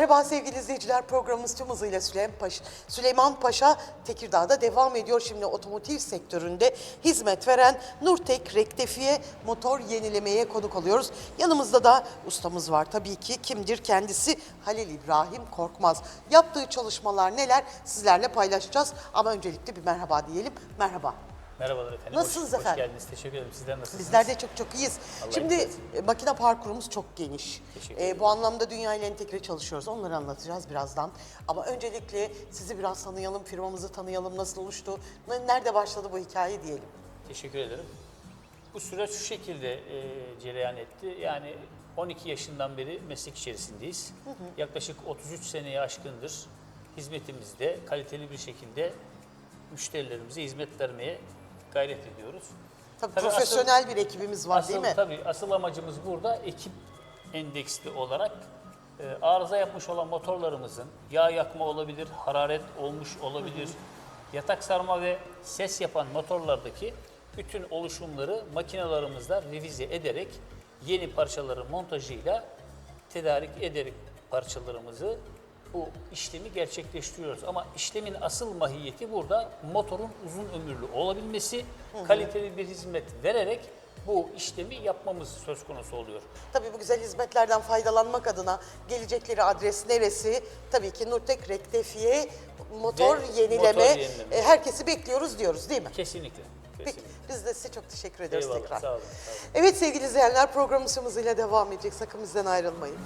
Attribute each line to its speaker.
Speaker 1: Merhaba sevgili izleyiciler programımız tüm hızıyla Süleyman Paşa, Süleyman Paşa Tekirdağ'da devam ediyor. Şimdi otomotiv sektöründe hizmet veren Nurtek Rektefiye motor yenilemeye konuk oluyoruz. Yanımızda da ustamız var tabii ki kimdir kendisi Halil İbrahim Korkmaz. Yaptığı çalışmalar neler sizlerle paylaşacağız ama öncelikle bir merhaba diyelim. Merhaba.
Speaker 2: Merhabalar efendim.
Speaker 1: Nasılsınız
Speaker 2: hoş,
Speaker 1: efendim?
Speaker 2: Hoş geldiniz. Teşekkür ederim. Sizler nasılsınız?
Speaker 1: Bizler de çok çok iyiyiz.
Speaker 2: Allah
Speaker 1: Şimdi e, makine parkurumuz çok geniş. E, bu anlamda dünya ile entegre çalışıyoruz. Onları anlatacağız birazdan. Ama öncelikle sizi biraz tanıyalım, firmamızı tanıyalım. Nasıl oluştu? Nerede başladı bu hikaye diyelim.
Speaker 2: Teşekkür ederim. Bu süreç şu şekilde e, cereyan etti. Yani 12 yaşından beri meslek içerisindeyiz. Yaklaşık 33 seneye aşkındır hizmetimizde kaliteli bir şekilde müşterilerimize hizmet vermeye gayret ediyoruz.
Speaker 1: Tabii,
Speaker 2: Tabii
Speaker 1: profesyonel bir ekibimiz var
Speaker 2: asıl,
Speaker 1: değil mi?
Speaker 2: Tabii asıl amacımız burada ekip endeksli olarak e, arıza yapmış olan motorlarımızın yağ yakma olabilir, hararet olmuş olabilir, yatak sarma ve ses yapan motorlardaki bütün oluşumları makinalarımızda revize ederek yeni parçaların montajıyla tedarik ederek parçalarımızı bu işlemi gerçekleştiriyoruz. Ama işlemin asıl mahiyeti burada motorun uzun ömürlü olabilmesi, kaliteli bir hizmet vererek bu işlemi yapmamız söz konusu oluyor.
Speaker 1: Tabii bu güzel hizmetlerden faydalanmak adına gelecekleri adres neresi? Tabii ki Nurtek Rektefiye motor
Speaker 2: Ve
Speaker 1: yenileme.
Speaker 2: motor yenileme.
Speaker 1: E, herkesi bekliyoruz diyoruz değil mi?
Speaker 2: Kesinlikle.
Speaker 1: Peki biz de size çok teşekkür ediyoruz
Speaker 2: Eyvallah,
Speaker 1: tekrar.
Speaker 2: sağ olun, sağ olun.
Speaker 1: Evet sevgili izleyenler programımız hızıyla devam edecek. Sakın bizden ayrılmayın.